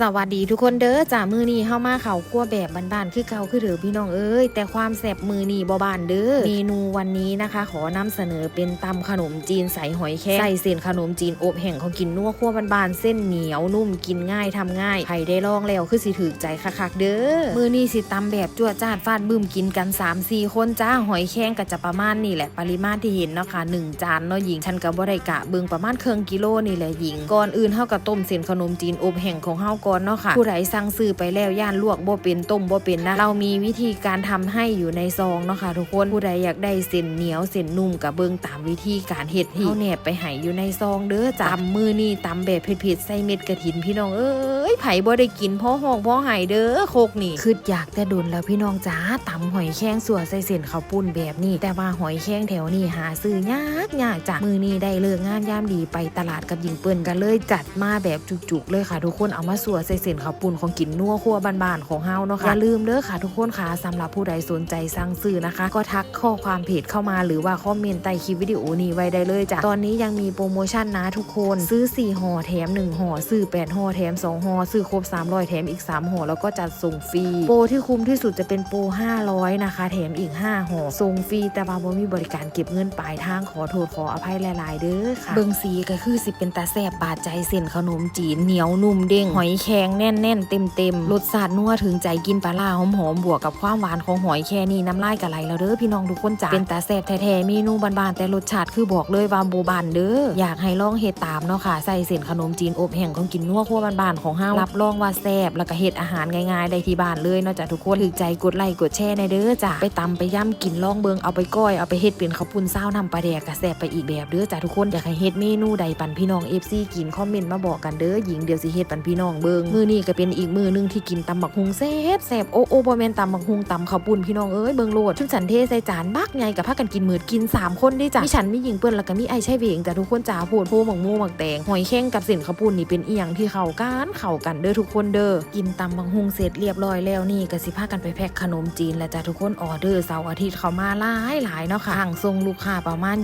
สวัสดีทุกคนเด้อจ้ามือนี้เข้ามาเขาคั่วแบบบ้านๆคือเก่าคือเดือพี่น้องเอ้ยแต่ความแซ่บมือนี้บ่บานเด้อเมนูวันนี้นะคะ ขอนำเสนอเป็นตำขนมจีนใส่หอยแครงใส่เส้นขนมจีนอบแห้งของกินนัวคั่วบานๆเส้นเหนียวนุ่มกินง่ายทำง่ายใครได้ลองแล้วคือสิถือใจคักๆเด้อมือนี้สิตำแบบจั่วจ้าดฟาดบึ้มกินกัน3-4คนจ้าหอยแครงก็จะประมาณนี่แหละปริมาณที่เห็นเนาะค่ะหนึ่งจานเนาะหญิงฉันก็บ่ได้กะเบิ่งประมาณครึ่งกิโลนี่แหละหญิงก่อนอื่นเฮาก็ต้มเส้นขนมจีนอบแห้งของเฮาก่อนเนาะค่ะผู้ใดสั่งซื้อไปแล้วย่านลวกบ่เป็นต้มบ่เป็นนะเรามีวิธีการทำให้อยู่ในซองเนาะค่ะทุกคนผู้ใดอยากได้เส้นเหนียวเส้นนุ่มกับเบิ่งตามวิธีการเฮ็ดที่เฮาแนบไปให้อยู่ในซองเด้อจ้ะตำมือนี่ตำแบบเผ็ดๆใส่เม็ดกระถินพี่น้องเอ้ยไผ่บ่ได้กินพ่อห้องพ่อไห้เด้อโคกนี่คืออยากแต่โดนแล้วพี่น้องจ้าตำหอยแครงสัวใส่เส้นข้าวปุ้นแบบนี้ แต่ว่าหอยแครงแถวนี้หาซื้อยากยากจ้ะมือนี้ได้เลิกงานยามดีไปตลาดกับหญิงเปิ้นกันเลยจัดมาแบบจุกๆเลยค่ะทุกคนเอามาสัวใส่เส้นข้าวปุ้นของกินนัวครัวบ้านๆของเฮาเนาะค่ะอย่าลืมเด้อค่ะทุกคนค่ะสำหรับผู้ใดสนใจสั่งซื้อนะคะ ก็ทักข้อความเพจเข้ามาหรือว่าคอมเมนต์ใต้คลิปวิดีโอนี้ไว้ได้เลยจ้ะตอนนี้ยังมีโปรโมชั่นนะทุกคนซื้อ 4ห่อแถม 1ห่อซื้อ 8ห่อแถม 2ห่อซื้อครบ 300 แถมอีก 3ห่อแล้วก็จัดส่งฟรีโปรที่คุ้มที่สุดจะเป็นโปร500 นะคะ แถมอีก 5ห่อส่งฟรีแต่ว่าบ่มีบริการเก็บเงินปลายทางขอโทษขออภัยหลายๆเด้อค่ะเบิงสีก็คือสิเป็นตาแซบบาดใจเส้นขนมจีนเหนียวนุ่มเด้งหอยแครงแน่นๆเต็มๆรสชาตินัวถึงใจกินปลาล่าหอมๆบวกกับความหวานของหอยแครงนี่น้ำลายกะไหลแล้วเด้อพี่น้องทุกคนจ้าเป็นตาแซ่บแท้ๆเมนูบานๆแต่รสชาติคือบอกเลยว่าโบบานเด้ออยากให้ลองเฮ็ดตามเนาะค่ะใส่เส้นขนมจีนอบแห้งของกินนัวคั่วบานๆของเฮารับรองว่าแซ่บแล้วก็เฮ็ดอาหารง่ายๆได้ที่บ้านเลยเนาะจ้ะทุกคนถึกใจกดไลค์กดแชร์ในเด้อจ้ะไปตำไปย่ำกินลองเบิงเอาไปก้อยเอาไปเฮ็ดเป็นข้าวปุ้นเศร้านำปลาแดกกะแซ่บไปอีกแบบเด้อจ้ะทุกคนอยากให้เฮ็ดเมนูใดปันพี่น้อง FC กินคอมเมนต์มาบอกกันเด้อหญิงเดี๋ยวสิเฮ็ดปันพี่น้องเบงมือนี้ก็เป็นอีกมือหนึงที่กินตำบักฮุงแซ่บแซ่บโอโอบ่แมนตำบักฮุงตำข้าวปุ้นพี่น้องเอ้ยเบิงโลดชุนสันเทใส่จานบักใหญ่กับพากันกินมือกินสามคนได้จ้ะมีฉันมีหญิงเปิ้นแล้วก็มีไอใช่เวงจ้ะทุกคนจ้าโพดโพหมักมูหมักแตงหอยแข้งกับเส้นข้าวปุ้นนี่เป็นอีหยังที่เข้ากันเข้ากันเด้อทุกคนเด้อกินตำบักฮุงเสร็จเรียบร้อยแล้วนี่ก็สิพากันไปแพ็คขนมจีนแล้วจ้ะทุกคนออเดอร์เสาร์อาทิตย์เข้ามาหลายหลายเนาะค่ะสั่งส่งลูกค้าประมาณ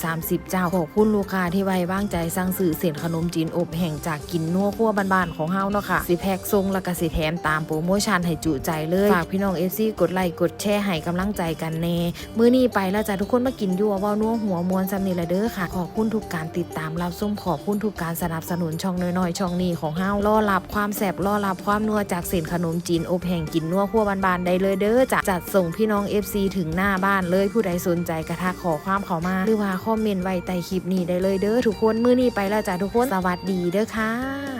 20-30 เจ้าขอบคุณลูกค้าที่ไว้วางใจสั่งซื้อเส้นขนมจีนอบแห่งจากกินนัวคั่วบ้านๆของเฮาเนาะค่ะสิแพ็คส่งแล้วก็สิแถมตามโปรโมชั่นให้จุใจเลยฝากพี่น้อง FC กดไลค์กดแชร์ให้กำลังใจกันแน่มื้อนี้ไปแล้วจ้ะทุกคนมากินยั่วว้านัวหัวมวนซำนี่ละเด้อค่ะ ขอบคุณทุกการติดตามรับชมขอบคุณทุกการสนับสนุนช่องน้อยๆช่องนี้ของเฮารอรับความแซ่บรอรับความนัวจากเส้นขนมจีนอบแห่งกินนัวคั่วบานๆได้เลยเด้อจ้ะจัดส่งพี่น้อง FC ถึงหน้าบ้านเลยผู้ใดสนใจกระทักขอความเขามา หรือว่าคอมเมนต์ไว้ใต้คลิปนี้ได้เลยเด้อทุกคนมื้อนี้ไปแล้วจ้ะทุกคนสวัสดีเด้อค่ะ